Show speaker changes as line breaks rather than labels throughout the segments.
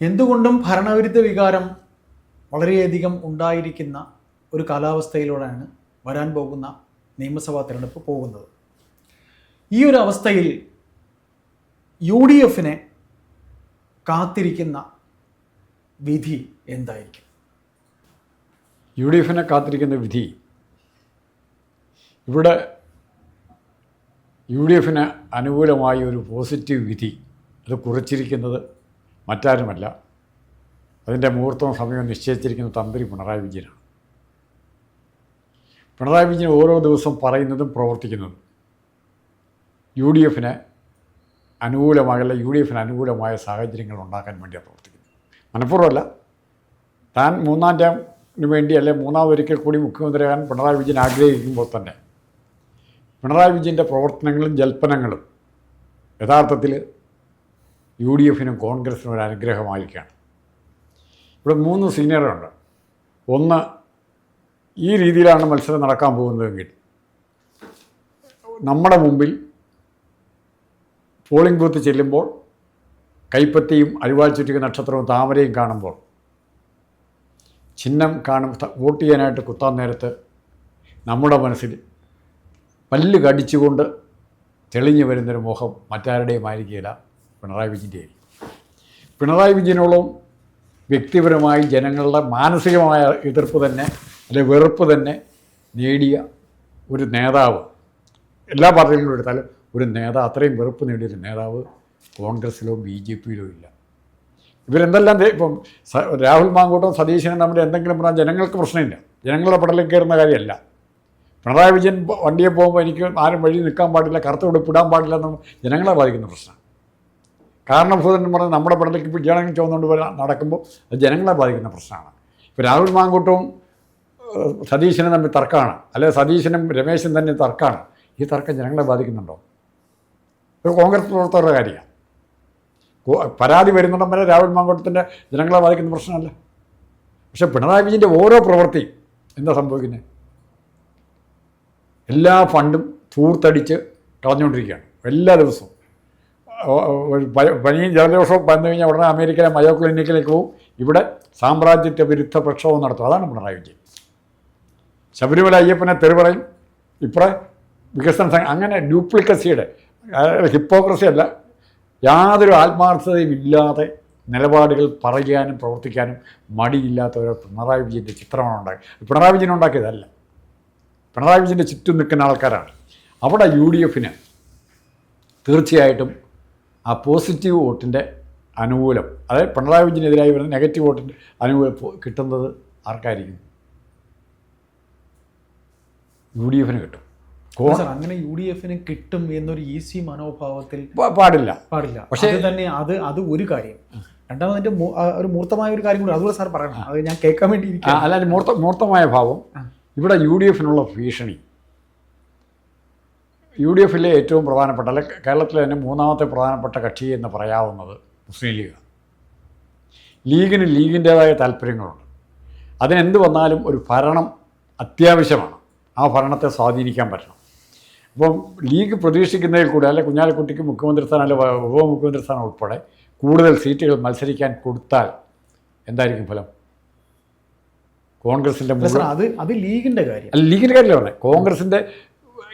എന്തുകൊണ്ടും ഭരണവിരുദ്ധ വികാരം വളരെയധികം ഉണ്ടായിരിക്കുന്ന ഒരു കാലാവസ്ഥയിലൂടെയാണ് വരാൻ പോകുന്ന നിയമസഭാ തിരഞ്ഞെടുപ്പ് പോകുന്നത്. ഈ ഒരു അവസ്ഥയിൽ യു ഡി എഫിനെ കാത്തിരിക്കുന്ന വിധി എന്തായിരിക്കും?
യു ഡി എഫിനെ കാത്തിരിക്കുന്ന വിധി. ഇവിടെ യു ഡി എഫിന് അനുകൂലമായ ഒരു പോസിറ്റീവ് വിധി അത് കുറിച്ചിരിക്കുന്നത് മറ്റാരുമല്ല. അതിന്റെ മുഹൂർത്തവും സമയവും നിശ്ചയിച്ചിരിക്കുന്ന തന്ത്രി പിണറായി വിജയനാണ്. പിണറായി വിജയൻ ഓരോ ദിവസവും പറയുന്നതും പ്രവർത്തിക്കുന്നതും യു ഡി എഫിന് അനുകൂലമാകല്ല യു ഡി എഫിന് അനുകൂലമായ സാഹചര്യങ്ങൾ ഉണ്ടാക്കാൻ വേണ്ടിയാണ് പ്രവർത്തിക്കുന്നത്. മനഃപൂർവമല്ല. താൻ മൂന്നാം ടൈമിന് വേണ്ടി അല്ലെ മൂന്നാമതൊരിക്കൽ കൂടി മുഖ്യമന്ത്രിയാകാൻ പിണറായി വിജയൻ ആഗ്രഹിക്കുമ്പോൾ തന്നെ പിണറായി വിജയന്റെ പ്രവർത്തനങ്ങളും ജൽപ്പനങ്ങളും യഥാർത്ഥത്തിൽ യു ഡി എഫിനും കോൺഗ്രസിനും ഒരു അനുഗ്രഹമായിരിക്കുകയാണ് ഇവിടെ മൂന്ന് സീനിയറുണ്ട്. ഒന്ന് ഈ രീതിയിലാണ് മത്സരം നടക്കാൻ പോകുന്നതെങ്കിൽ നമ്മുടെ മുമ്പിൽ പോളിംഗ് ബൂത്ത് ചെല്ലുമ്പോൾ കൈപ്പത്തിയും അരിവാൾ ചുറ്റിക നക്ഷത്രവും താമരയും കാണുമ്പോൾ ചിഹ്നം കാണും വോട്ട് ചെയ്യാനായിട്ട് കുത്താൻ നേരത്ത് നമ്മുടെ മനസ്സിൽ പല്ല് കടിച്ചുകൊണ്ട് തെളിഞ്ഞു വരുന്നൊരു മുഖം മറ്റാരുടെയും ആയിരിക്കില്ല പിണറായി വിജയന്റെ ആയിരിക്കും പിണറായി വിജയനോളം വ്യക്തിപരമായി ജനങ്ങളുടെ മാനസികമായ എതിർപ്പ് തന്നെ അല്ലെ വെറുപ്പ് തന്നെ നേടിയ ഒരു നേതാവ് എല്ലാ പാർട്ടികളിലും എടുത്താലും ഒരു നേതാവ് അത്രയും വെറുപ്പ് നേടിയൊരു നേതാവ് കോൺഗ്രസ്സിലോ ബി ജെ പിയിലോ ഇല്ല. ഇവരെന്തെല്ലാം ഇപ്പം രാഹുൽ മാങ്കൂട്ടും സതീശനും തമ്മിൽ എന്തെങ്കിലും പറഞ്ഞാൽ ജനങ്ങൾക്ക് പ്രശ്നമില്ല. ജനങ്ങളുടെ പടലിൽ കയറുന്ന കാര്യമല്ല. പിണറായി വിജയൻ വണ്ടിയെ പോകുമ്പോൾ എനിക്ക് ആരും വഴി നിൽക്കാൻ പാടില്ല കറുത്ത ഉടുപ്പിടാൻ പാടില്ല എന്ന് ജനങ്ങളെ ബാധിക്കുന്ന പ്രശ്നമാണ്. കാരണഭൂതൻ പറഞ്ഞാൽ നമ്മുടെ പടലേക്ക് ഇപ്പോൾ ജനങ്ങൾ ചുവന്നുകൊണ്ട് വരാൻ നടക്കുമ്പോൾ അത് ജനങ്ങളെ ബാധിക്കുന്ന പ്രശ്നമാണ്. ഇപ്പോൾ രാഹുൽ മാങ്കൂട്ടവും സതീശനും തമ്മിൽ തർക്കമാണ്. അല്ലെങ്കിൽ സതീശനും രമേശും തന്നെ തർക്കമാണ്. ഈ തർക്കം ജനങ്ങളെ ബാധിക്കുന്നുണ്ടോ? ഇത് കോൺഗ്രസ് പ്രവർത്തകരുടെ കാര്യമാണ്. പരാതി വരുന്നിടം വരെ രാഹുൽ മാങ്കോട്ടത്തിന്റെ ജനങ്ങളെ ബാധിക്കുന്ന പ്രശ്നമല്ല. പക്ഷെ പിണറായി വിജയന്റെ ഓരോ പ്രവൃത്തി എന്താ സംഭവിക്കുന്നത്? എല്ലാ ഫണ്ടും തൂർത്തടിച്ച് കളഞ്ഞുകൊണ്ടിരിക്കുകയാണ്. എല്ലാ ദിവസവും. ഒരു പനിയും ജലദോഷവും വന്നു കഴിഞ്ഞാൽ ഉടനെ അമേരിക്കയിലെ മയോ ക്ലിനിക്കിലേക്ക് പോകും ഇവിടെ സാമ്രാജ്യത്വ വിരുദ്ധ പ്രക്ഷോഭം നടത്തും. അതാണ് പിണറായി വിജയൻ ശബരിമല അയ്യപ്പനെ തെറി പറയും. ഇപ്പുറം വികസന സംഘം അങ്ങനെ ഡ്യൂപ്ലിക്കസിയുടെ ഹിപ്പോക്രസി അല്ല യാതൊരു ആത്മാർത്ഥതയും ഇല്ലാതെ നിലപാടുകൾ പറയാനും പ്രവർത്തിക്കാനും മടിയില്ലാത്ത ഒരു പിണറായി വിജയന്റെ ചിത്രമാണ് ഉണ്ടാക്കിയത്. പിണറായി വിജയൻ ഉണ്ടാക്കിയതല്ല. പിണറായി വിജയന്റെ ചുറ്റും നിൽക്കുന്ന ആൾക്കാരാണ്. അവിടെ യു ഡി എഫിന് തീർച്ചയായിട്ടും ആ പോസിറ്റീവ് വോട്ടിന്റെ അനുകൂലം. അതായത് പിണറായി വിജയനെതിരായി വരുന്ന നെഗറ്റീവ് വോട്ടിന്റെ അനുകൂലം കിട്ടുന്നത് ആർക്കായിരിക്കും? യു ഡി എഫിന് കിട്ടും
അങ്ങനെ യു ഡി എഫിന് കിട്ടും എന്നൊരു ഈസി മനോഭാവത്തിൽ
പാടില്ല.
പാടില്ല.
പക്ഷേ-
തന്നെ അത് അത് ഒരു കാര്യം. രണ്ടാമതിന്റെ ഒരു മൂർത്തമായ ഒരു കാര്യം കൂടി അതുകൂടെ സാർ പറയണം. അത് ഞാൻ കേൾക്കാൻ വേണ്ടി
അല്ലാതെ മൂർത്ത മൂർത്തമായ ഭാവം. ഇവിടെ യു ഡി എഫിനുള്ള ഭീഷണി യു ഡി എഫിലെ ഏറ്റവും പ്രധാനപ്പെട്ട അല്ലെ കേരളത്തിലെ തന്നെ മൂന്നാമത്തെ പ്രധാനപ്പെട്ട കക്ഷി എന്ന് പറയാവുന്നത് മുസ്ലിം ലീഗാണ് ലീഗിന് ലീഗിന്റേതായ താല്പര്യങ്ങളുണ്ട്. അതിനെന്ത് വന്നാലും ഒരു ഭരണം അത്യാവശ്യമാണ്. ആ ഭരണത്തെ സ്വാധീനിക്കാൻ പറ്റണം. അപ്പം ലീഗ് പ്രതീക്ഷിക്കുന്നതിൽ കൂടെ അല്ലെ കുഞ്ഞാലിക്കുട്ടിക്ക് മുഖ്യമന്ത്രി സ്ഥാനം അല്ലെ ഉപമുഖ്യമന്ത്രി സ്ഥാനം ഉൾപ്പെടെ കൂടുതൽ സീറ്റുകൾ മത്സരിക്കാൻ കൊടുത്താൽ എന്തായിരിക്കും ഫലം? കോൺഗ്രസിന്റെ
അത് അത് ലീഗിന്റെ കാര്യം.
അല്ല ലീഗിന്റെ കാര്യമല്ല കോൺഗ്രസിന്റെ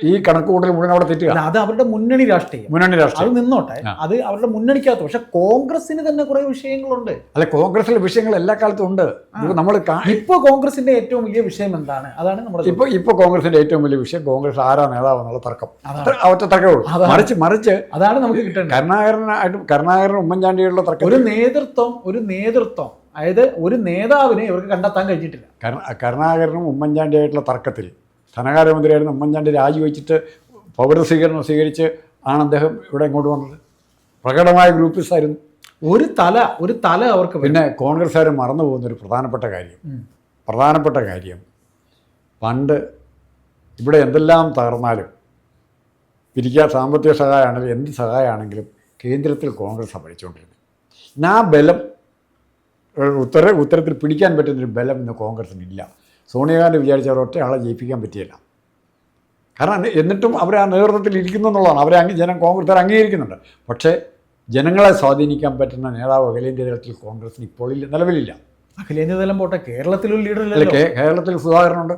ഈ കണക്ക് കൂട്ടൽ മുഴുവൻ അവിടെ തെറ്റുക.
അത് അവരുടെ മുന്നണി രാഷ്ട്രീയം.
മുന്നണി രാഷ്ട്രീയം.
അത്
നിന്നോട്ടെ
അത് അവരുടെ മുന്നണിക്കകത്ത്. പക്ഷെ കോൺഗ്രസിന് തന്നെ കുറെ വിഷയങ്ങളുണ്ട്.
അല്ല കോൺഗ്രസിലെ വിഷയങ്ങൾ എല്ലാ കാലത്തും ഉണ്ട്. ഇപ്പോൾ നമ്മൾ
ഇപ്പൊ കോൺഗ്രസിന്റെ ഏറ്റവും വലിയ വിഷയം എന്താണ്? അതാണ് നമ്മുടെ
ഇപ്പോൾ ഇപ്പോൾ കോൺഗ്രസിന്റെ ഏറ്റവും വലിയ വിഷയം കോൺഗ്രസ് ആരാ നേതാവ് എന്നുള്ള തർക്കം.
അതാണ്. തർക്കമുള്ളൂ.
മറിച്ച് മറിച്ച്
അതാണ് നമുക്ക് കിട്ടേണ്ടത്.
കരുണാകരനായിട്ടും കരുണാകരനും ഉമ്മൻചാണ്ടിയുള്ള തർക്കം.
ഒരു നേതൃത്വം ഒരു നേതൃത്വം. അതായത് ഒരു നേതാവിനെ ഇവർക്ക് കണ്ടെത്താൻ കഴിഞ്ഞിട്ടില്ല.
കരുണ- കരുണാകരനും ഉമ്മൻചാണ്ടിയായിട്ടുള്ള തർക്കത്തിൽ ധനകാര്യമന്ത്രിയായിരുന്ന ഉമ്മൻചാണ്ടി രാജിവെച്ചിട്ട് പൗരസ്വീകരണം സ്വീകരിച്ച് ആണ് അദ്ദേഹം ഇവിടെ ഇങ്ങോട്ട് വന്നത്. പ്രകടമായ ഗ്രൂപ്പിസ്റ്റ് ആയിരുന്നു.
ഒരു തല ഒരു തല അവർക്ക്.
പിന്നെ കോൺഗ്രസ്സുകാർ മറന്നു പോകുന്ന ഒരു പ്രധാനപ്പെട്ട കാര്യം. പ്രധാനപ്പെട്ട കാര്യം പണ്ട് ഇവിടെ എന്തെല്ലാം തകർന്നാലും പിരിക്കാൻ സാമ്പത്തിക സഹായമാണെങ്കിലും എന്ത് സഹായമാണെങ്കിലും കേന്ദ്രത്തിൽ കോൺഗ്രസ് ഭരിച്ചുകൊണ്ടിരുന്നത് ഇന്ന് ആ ബലം ഉത്തര ഉത്തരത്തിൽ പിടിക്കാൻ പറ്റുന്നൊരു ബലം ഇന്ന് കോൺഗ്രസിനില്ല സോണിയാഗാന്ധി വിചാരിച്ച അവർ ഒറ്റ ആളെ ജയിപ്പിക്കാൻ പറ്റിയില്ല. കാരണം എന്നിട്ടും അവർ ആ നേതൃത്വത്തിൽ ഇരിക്കുന്നു എന്നുള്ളതാണ്. അവരെ അങ്ങ് ജനം കോൺഗ്രസ്സുകാർ അംഗീകരിക്കുന്നുണ്ട്. പക്ഷേ ജനങ്ങളെ സ്വാധീനിക്കാൻ പറ്റുന്ന നേതാവ് അഖിലേന്ത്യാ തലത്തിൽ കോൺഗ്രസിന് ഇപ്പോൾ ഇല്ല നിലവിലില്ല.
അഖിലേന്ത്യാ തലം പോട്ടെ കേരളത്തിലൊരു ലീഡർ
കേരളത്തിൽ സുധാകരനുണ്ട്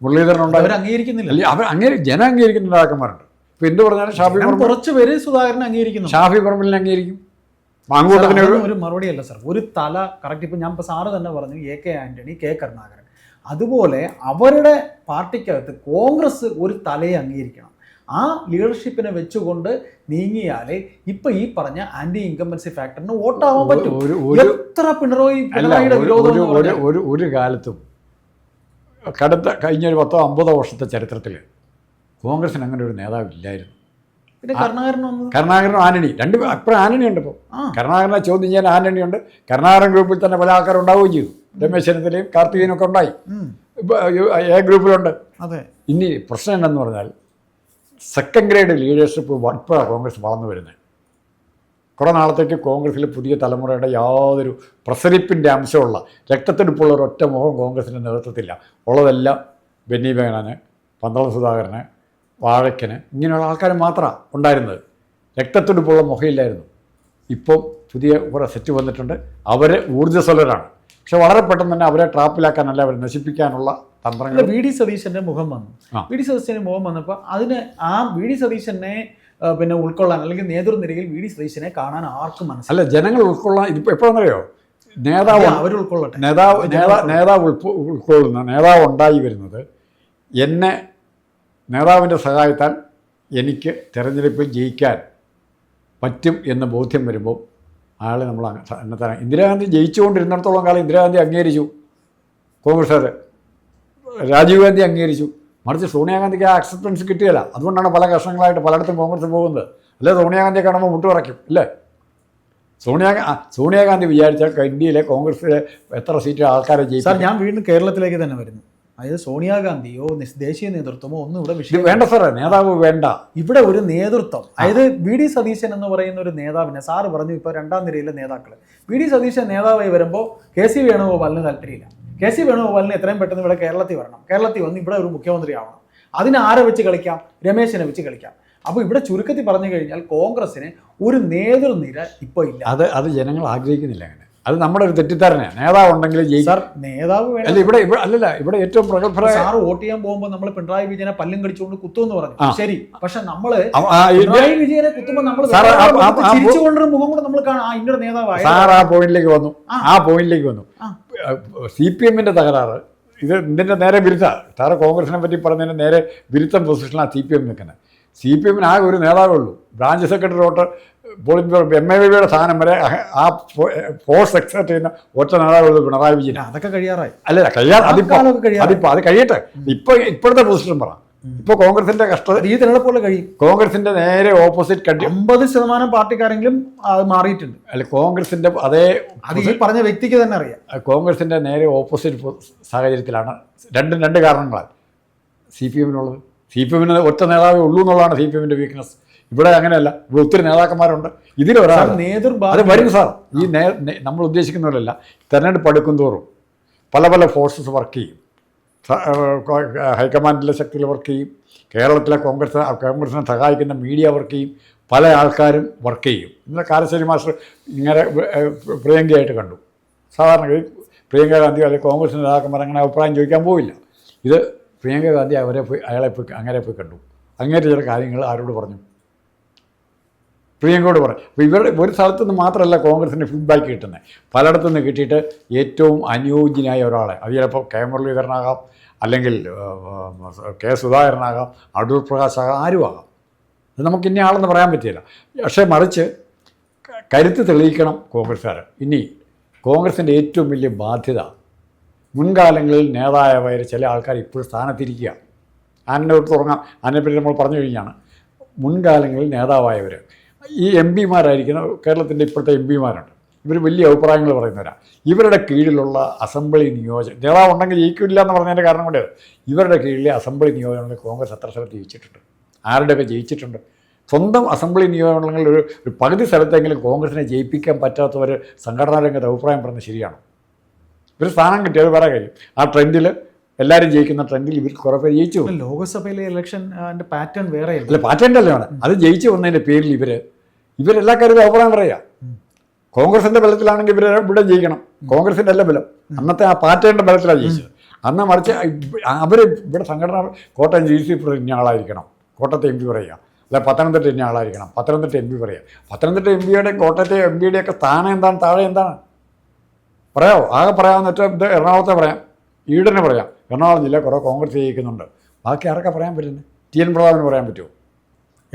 മുരളീധരനുണ്ട്
അവർ അംഗീകരിക്കുന്നില്ല.
അല്ല അവർ അങ്ങനെ ജനം അംഗീകരിക്കുന്ന നേതാക്കന്മാരുണ്ട്. ഇപ്പം എന്ത് പറഞ്ഞാലും ഷാഫി
കുറച്ച് പേര് സുധാകരനെ അംഗീകരിക്കുന്നു.
ഷാഫി പറമ്പിലിനെ അംഗീകരിക്കും. മാങ്കൂട്ടത്തിന് ഒരു
മറുപടി അല്ല സാർ ഒരു തല കറക്റ്റ് ഇപ്പം ഞാൻ ഇപ്പോൾ സാറ് തന്നെ പറഞ്ഞു A K Antony K Karunakaran. അതുപോലെ അവരുടെ പാർട്ടിക്കകത്ത് കോൺഗ്രസ് ഒരു തലയെ അംഗീകരിക്കണം. ആ ലീഡർഷിപ്പിനെ വെച്ചുകൊണ്ട് നീങ്ങിയാലേ ഇപ്പൊ ഈ പറഞ്ഞ ആന്റി ഇൻകംബൻസി ഫാക്ടറിന് വോട്ടാവാൻ പറ്റും. എത്ര പിണറായി പിണറായിയുടെ
ഒരു
വിരോധം
ഒരു കാലത്തും കടുത്ത കഴിഞ്ഞ ഒരു പത്തോ അമ്പതോ വർഷത്തെ ചരിത്രത്തിൽ കോൺഗ്രസിന് അങ്ങനെ ഒരു നേതാവ് ഇല്ലായിരുന്നു.
പിന്നെ കരുണാകരനും
കരുണാകരനും ആന്റണി? രണ്ട് അപ്പുറം ആന്റണി ഉണ്ട് ഇപ്പോൾ കരുണാകരനെ ചോദ്യം ചെയ്യാൻ ആന്റണി ഉണ്ട് കരുണാകരൻ ഗ്രൂപ്പിൽ തന്നെ പല ആൾക്കാരുണ്ടാവുകയും ചെയ്തു. രമേശ് ചെന്നിത്തലയും കാർത്തികനും ഒക്കെ ഉണ്ടായി. എ ഗ്രൂപ്പിലുണ്ട്.
അതെ.
ഇനി പ്രശ്നം എന്തെന്ന് പറഞ്ഞാൽ സെക്കൻഡ് ഗ്രേഡ് ലീഡർഷിപ്പ് വർപ്പാണ് കോൺഗ്രസ് വളർന്നു വരുന്നത്. കുറേ നാളത്തേക്ക് കോൺഗ്രസ്സിൽ പുതിയ തലമുറയുടെ യാതൊരു പ്രസരിപ്പിന്റെ അംശമുള്ള രക്തത്തെടുപ്പുള്ള ഒരൊറ്റ മുഖം കോൺഗ്രസിന്റെ നേതൃത്വത്തില്ല ഉള്ളതെല്ലാം ബെന്നി ബേഗനാന് പന്തളം സുധാകരന് വാഴക്കന് ഇങ്ങനെയുള്ള ആൾക്കാർ മാത്രമാണ് ഉണ്ടായിരുന്നത്. രക്തത്തെടുപ്പുള്ള മുഖമില്ലായിരുന്നു ഇപ്പം പുതിയ കുറേ സെറ്റ് വന്നിട്ടുണ്ട്. അവർ ഊർജസ്വലരാണ്. പക്ഷെ വളരെ പെട്ടെന്ന് തന്നെ അവരെ ട്രാപ്പിലാക്കാനല്ല അവരെ നശിപ്പിക്കാനുള്ള തന്ത്രങ്ങൾ
വി ഡി സതീശന്റെ മുഖം വന്നു. വി ഡി സതീശന്റെ മുഖം വന്നപ്പോൾ അതിന് ആ വി ഡി സതീശനെ പിന്നെ ഉൾക്കൊള്ളാൻ അല്ലെങ്കിൽ നേതൃനിരയിൽ വി ഡി സതീശനെ കാണാൻ ആർക്കും മനസ്സിലായി
അല്ല ജനങ്ങൾ ഉൾക്കൊള്ളാൻ ഇതിപ്പോൾ എപ്പോഴെന്നറിയോ? നേതാവ്
അവർ ഉൾക്കൊള്ളട്ടെ.
നേതാവ് നേതാ നേതാവ് ഉൾക്കൊള്ളുന്ന നേതാവ് ഉണ്ടായി വരുന്നത് എന്നെ നേതാവിന്റെ സഹായത്താൽ എനിക്ക് തെരഞ്ഞെടുപ്പിൽ ജയിക്കാൻ പറ്റും എന്ന് ബോധ്യം വരുമ്പോൾ അയാളെ നമ്മൾ അന്നത്തെ ഇന്ദിരാഗാന്ധി ജയിച്ചുകൊണ്ടിരുന്നിടത്തോളം കാലം ഇന്ദിരാഗാന്ധി അംഗീകരിച്ചു. കോൺഗ്രസ്സുകാർ. രാജീവ് ഗാന്ധി അംഗീകരിച്ചു. മറിച്ച് സോണിയാഗാന്ധിക്ക് ആ അക്സെപ്റ്റൻസ് കിട്ടിയല്ല. അതുകൊണ്ടാണ് പല കഷ്ണങ്ങളായിട്ട് പലയിടത്തും കോൺഗ്രസ് പോകുന്നത്. അല്ലേ? സോണിയാഗാന്ധിയെ കാണുമ്പോൾ മുട്ടുപറയ്ക്കും ഇല്ലേ സോണിയാ സോണിയാഗാന്ധി വിചാരിച്ചാൽ ഇന്ത്യയിലെ കോൺഗ്രസിലെ എത്ര സീറ്റ് ആൾക്കാരെ
സാർ
ജയിക്കും
ഞാൻ വീണ്ടും കേരളത്തിലേക്ക് തന്നെ വരുന്നു. അതായത് സോണിയാഗാന്ധിയോ ദേശീയ നേതൃത്വമോ ഒന്നും ഇവിടെ വിഷയം
വേണ്ട സാറേ നേതാവ് വേണ്ട.
ഇവിടെ ഒരു നേതൃത്വം അതായത് വി ഡി സതീശൻ എന്ന് പറയുന്ന ഒരു നേതാവിനെ സാറ് പറഞ്ഞു ഇപ്പോൾ രണ്ടാം നിരയിലെ നേതാക്കൾ വി ഡി സതീശൻ നേതാവായി വരുമ്പോൾ കെ സി വേണുഗോപാലിന് താല്പര്യമില്ല. കെ സി വേണുഗോപാലിന് എത്രയും പെട്ടെന്ന് ഇവിടെ കേരളത്തിൽ വരണം. കേരളത്തിൽ വന്ന് ഇവിടെ ഒരു മുഖ്യമന്ത്രി ആവണം. അതിന് ആരെ വെച്ച് കളിക്കാം? രമേശിനെ വെച്ച് കളിക്കാം. അപ്പോൾ ഇവിടെ ചുരുക്കത്തിൽ പറഞ്ഞു കഴിഞ്ഞാൽ കോൺഗ്രസിന് ഒരു നേതൃനിര ഇപ്പോൾ ഇല്ല.
അത് അത് ജനങ്ങൾ ആഗ്രഹിക്കുന്നില്ല അങ്ങനെ. അത് നമ്മുടെ ഒരു തെറ്റിദ്ധാരണയാണ് നേതാവ് ഉണ്ടെങ്കിൽ
സാർ നേതാവ്
അല്ല ഇവിടെ അല്ലല്ല ഇവിടെ ഏറ്റവും പ്രഗത്ഭരായ
സാർ വോട്ട് ചെയ്യാൻ പോകുമ്പോൾ നമ്മൾ പിണറായി വിജയനെ പല്ലും കടിച്ചുകൊണ്ട് കുത്തുമെന്ന് പറഞ്ഞു. ശരി. പക്ഷെ നമ്മൾ
അവ-
പിണറായി വിജയനെ കുത്തുമ്പോൾ നമ്മൾ ചിരിച്ചുകൊണ്ടൊരു മുഖം കൂടെ നമ്മൾ കാണാം. ഇന്നൊരു നേതാവായ
സാർ ആ പോയിന്റിലേക്ക് വന്നു.
ആ.
പോയിന്റിലേക്ക് വന്നു. സി പി എമ്മിന്റെ തകരാറ്. ഇത് ഇതിന്റെ നേരെ വിരുദ്ധ. സാറ് കോൺഗ്രസിനെ പറ്റി പറഞ്ഞതിന് നേരെ വിരുദ്ധ പൊസിഷനാണ് സി പി എം നിൽക്കുന്നത്. സി പി എമ്മിന് ആകെ ഒരു നേതാവേ ഉള്ളൂ ബ്രാഞ്ച് സെക്രട്ടറി തൊട്ട് പോളിറ്റ് ബ്യൂറോ എം എ വിയുടെ സ്ഥാനം വരെ ആ ഫോഴ്സ് എക്സെപ്റ്റ് ചെയ്യുന്ന ഒറ്റ ഉള്ളൂ പിണറായി വിജയൻ.
അതൊക്കെ കഴിയാറായി.
അല്ല കഴിയാ അതിപ്പോ അതിപ്പോ അത് കഴിയട്ടെ. ഇപ്പൊ ഇപ്പോഴത്തെ പൊസിഷൻ പറ. ഇപ്പൊ കോൺഗ്രസിന്റെ കഷ്ട
ഈ തെരഞ്ഞെടുപ്പുള്ള കഴിയും.
കോൺഗ്രസിന്റെ നേരെ ഓപ്പോസിറ്റ് കണ്ടി
അമ്പത് ശതമാനം പാർട്ടിക്കാരെങ്കിലും അത് മാറിയിട്ടുണ്ട്.
അല്ല കോൺഗ്രസിന്റെ അതേ
അത് ഈ പറഞ്ഞ വ്യക്തിക്ക് തന്നെ അറിയാം.
കോൺഗ്രസിന്റെ നേരെ ഓപ്പോസിറ്റ് സാഹചര്യത്തിലാണ്. രണ്ടും രണ്ട് കാരണങ്ങളാൽ. സി പി എമ്മിനുള്ളത്. സി പി എമ്മിന് ഒറ്റ നേതാവേ ഉള്ളൂ എന്നുള്ളതാണ് സി പി എമ്മിന്റെ വീക്ക്നെസ് ഇവിടെ അങ്ങനെയല്ല. ഇവിടെ ഒത്തിരി നേതാക്കന്മാരുണ്ട്. ഇതിലൊരാൾ അത് വരും സാർ. ഈ നേ നമ്മൾ ഉദ്ദേശിക്കുന്നവരല്ല. തെരഞ്ഞെടുപ്പ് അടുക്കും തോറും പല പല ഫോഴ്സസ് വർക്ക് ചെയ്യും. ഹൈക്കമാൻഡിലെ ശക്തിയിൽ വർക്ക് ചെയ്യും. കേരളത്തിലെ കോൺഗ്രസ് കോൺഗ്രസിനെ സഹായിക്കുന്ന മീഡിയ വർക്ക് ചെയ്യും. പല ആൾക്കാരും വർക്ക് ചെയ്യും. ഇന്നലെ കാലശ്ശേരി മാസ്റ്റർ ഇങ്ങനെ പ്രിയങ്കയായിട്ട് കണ്ടു. സാധാരണ പ്രിയങ്ക ഗാന്ധി അല്ലെങ്കിൽ കോൺഗ്രസ് നേതാക്കന്മാർ അങ്ങനെ അഭിപ്രായം ചോദിക്കാൻ പോവില്ല. ഇത് പ്രിയങ്ക ഗാന്ധി അവരെ പോയി അയാളെ പോയി അങ്ങനെ പോയി കണ്ടു. അങ്ങനെ ചില കാര്യങ്ങൾ ആരോട് പറഞ്ഞു? പ്രിയങ്കയോട് പറഞ്ഞു. അപ്പോൾ ഇവരുടെ ഒരു സ്ഥലത്തു നിന്ന് മാത്രമല്ല കോൺഗ്രസിന് ഫീഡ്ബാക്ക് കിട്ടുന്നത്. പലയിടത്തു നിന്ന് കിട്ടിയിട്ട് ഏറ്റവും അനുയോജ്യനായ ഒരാളെ അത് ചിലപ്പോൾ കെ മുരളീധരനാകാം അല്ലെങ്കിൽ കെ സുധാകരനാകാം അടൂർ പ്രകാശ് ആകാം ആരും ആകാം നമുക്ക് ഇന്ന ആളെന്ന് പറയാൻ പറ്റില്ല. പക്ഷേ മറിച്ച് കരുത്ത് തെളിയിക്കണം കോൺഗ്രസ്സുകാർ ഇനി കോൺഗ്രസിന്റെ ഏറ്റവും വലിയ ബാധ്യത മുൻകാലങ്ങളിൽ നേതാവായ ചില ആൾക്കാർ ഇപ്പോഴും സ്ഥാനത്തിരിക്കുക. ആനന്റെ തൊട്ട് തുടങ്ങാം അതിനെപ്പറ്റി നമ്മൾ പറഞ്ഞു കഴിഞ്ഞാണ്. മുൻകാലങ്ങളിൽ നേതാവായവർ ഈ എം പിമാരായിരിക്കുന്ന കേരളത്തിന്റെ ഇപ്പോഴത്തെ എം പിമാരുണ്ട്. ഇവർ വലിയ അഭിപ്രായങ്ങൾ പറയുന്നവരാണ് ഇവരുടെ കീഴിലുള്ള അസംബ്ലി നിയോജക നേതാവ് ഉണ്ടെങ്കിൽ ജയിക്കില്ല എന്ന് പറഞ്ഞതിന്റെ കാരണം കൊണ്ട് ഇവരുടെ കീഴിലെ അസംബ്ലി നിയോജനങ്ങളിൽ കോൺഗ്രസ് എത്ര സ്ഥലത്ത് ജയിച്ചിട്ടുണ്ട്? ആരുടെയൊക്കെ ജയിച്ചിട്ടുണ്ട്? സ്വന്തം അസംബ്ലി നിയോജനങ്ങളിൽ ഒരു ഒരു പകുതി സ്ഥലത്തെങ്കിലും കോൺഗ്രസിനെ ജയിപ്പിക്കാൻ പറ്റാത്തവർ സംഘടനാ രംഗത്ത് അഭിപ്രായം പറഞ്ഞത് ശരിയാണ്? ഇവർ സ്ഥാനം കിട്ടിയത് വേറെ കാര്യം. ആ ട്രെൻഡിൽ എല്ലാവരും ജയിക്കുന്ന ട്രെൻഡിൽ ഇവർ കുറേ പേര് ജയിച്ചു.
ലോകസഭയിലെ ഇലക്ഷൻ പാറ്റേൺ വേറെ
അല്ല പാറ്റേൺ അല്ലേ വേണം അത് ജയിച്ചു വന്നതിന്റെ പേരിൽ ഇവർ ഇവരെല്ലാ കാര്യത്തിലും അഭിപ്രായം പറയുക. കോൺഗ്രസിന്റെ ബലത്തിലാണെങ്കിൽ ഇവർ ഇവിടെ ജയിക്കണം. കോൺഗ്രസിന്റെ അല്ല ബലം. അന്നത്തെ ആ പാറ്റേണിന്റെ ബലത്തിലാണ് ജയിച്ചത്. അന്ന് മറിച്ച് അവർ ഇവിടെ സംഘടന കോട്ടയം ജി സി ഇന്ന ആളായിരിക്കണം. കോട്ടയത്തെ എം പി പറയുക. അല്ല പത്തനംതിട്ട ഇന്ന ആളായിരിക്കണം. പത്തനംതിട്ട എം പി പറയുക. പത്തനംതിട്ട എം പിയുടെ കോട്ടയത്തെ എം പിയുടെയൊക്കെ സ്ഥാനം എന്താണ്? താഴെ എന്താണ്? പറയാമോ ആകെ പറയാമെന്ന് വെച്ചാൽ ഇത് എറണാകുളത്തെ പറയാം. ഈടനെ പറയാം. എറണാകുളം ജില്ല കുറേ കോൺഗ്രസ് ജയിക്കുന്നുണ്ട്. ബാക്കി ആർക്കാ പറയാൻ പറ്റുന്നത്? ടി എൻ പ്രതാപന് പറയാൻ പറ്റുമോ?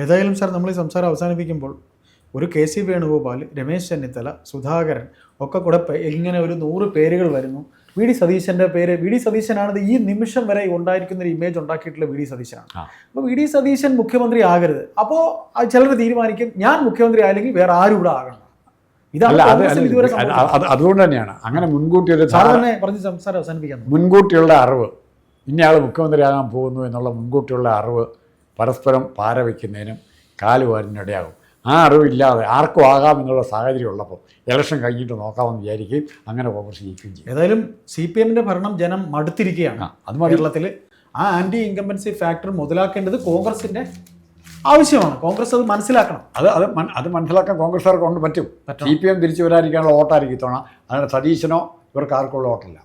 ഏതായാലും സാർ നമ്മൾ ഈ സംസാരം അവസാനിപ്പിക്കുമ്പോൾ ഒരു കെ സി വേണുഗോപാൽ രമേശ് ചെന്നിത്തല സുധാകരൻ ഒക്കെ കൂടെ ഇങ്ങനെ ഒരു നൂറ് പേരുകൾ വരുന്നു. വി ഡി സതീശന്റെ പേര് വി ഡി സതീശനാണ് ഈ നിമിഷം വരെ ഉണ്ടായിരിക്കുന്ന ഒരു ഇമേജ് ഉണ്ടാക്കിയിട്ടുള്ള വി ഡി സതീശനാണ്. അപ്പോൾ വി ഡി സതീശൻ മുഖ്യമന്ത്രി ആകരുത്. അപ്പോൾ ചിലർ തീരുമാനിക്കും ഞാൻ മുഖ്യമന്ത്രി ആയില്ലെങ്കിൽ വേറെ ആരും ഇവിടെ ആകണം.
അതുകൊണ്ട് തന്നെയാണ്. അങ്ങനെ മുൻകൂട്ടി ഒരു
സംസാരം
മുൻകൂട്ടിയുള്ള അറിവ് ഇന്നയാൾ മുഖ്യമന്ത്രിയാകാൻ പോകുന്നു എന്നുള്ള മുൻകൂട്ടിയുള്ള അറിവ് പരസ്പരം പാര വയ്ക്കുന്നതിനും കാൽ വാരിനിടയാകും ആ അറിവില്ലാതെ ആർക്കും ആകാം എന്നുള്ള സാഹചര്യം ഉള്ളപ്പോൾ ഇലക്ഷൻ കഴിഞ്ഞിട്ട് നോക്കാമെന്ന് വിചാരിക്കുകയും അങ്ങനെ കോൺഗ്രസ് ജയിക്കുകയും ചെയ്യും.
ഏതായാലും സി പി എമ്മിന്റെ ഭരണം ജനം മടുത്തിരിക്കുകയാണ്
അത്
കേരളത്തിൽ ആ ആന്റി ഇൻകംബൻസി ഫാക്ടർ മുതലാക്കേണ്ടത് കോൺഗ്രസിന്റെ ആവശ്യമാണ്. കോൺഗ്രസ് അത് മനസ്സിലാക്കണം.
അത് അത് അത് മനസ്സിലാക്കാൻ കോൺഗ്രസ്സുകാർക്ക് കൊണ്ട് പറ്റും. സി പി എം തിരിച്ചു വരാതിരിക്കാനുള്ള വോട്ടായിരിക്കും ഇത്തവണ. അതിന് സതീശനോ ഇവർക്ക് ആർക്കുള്ള വോട്ടല്ല.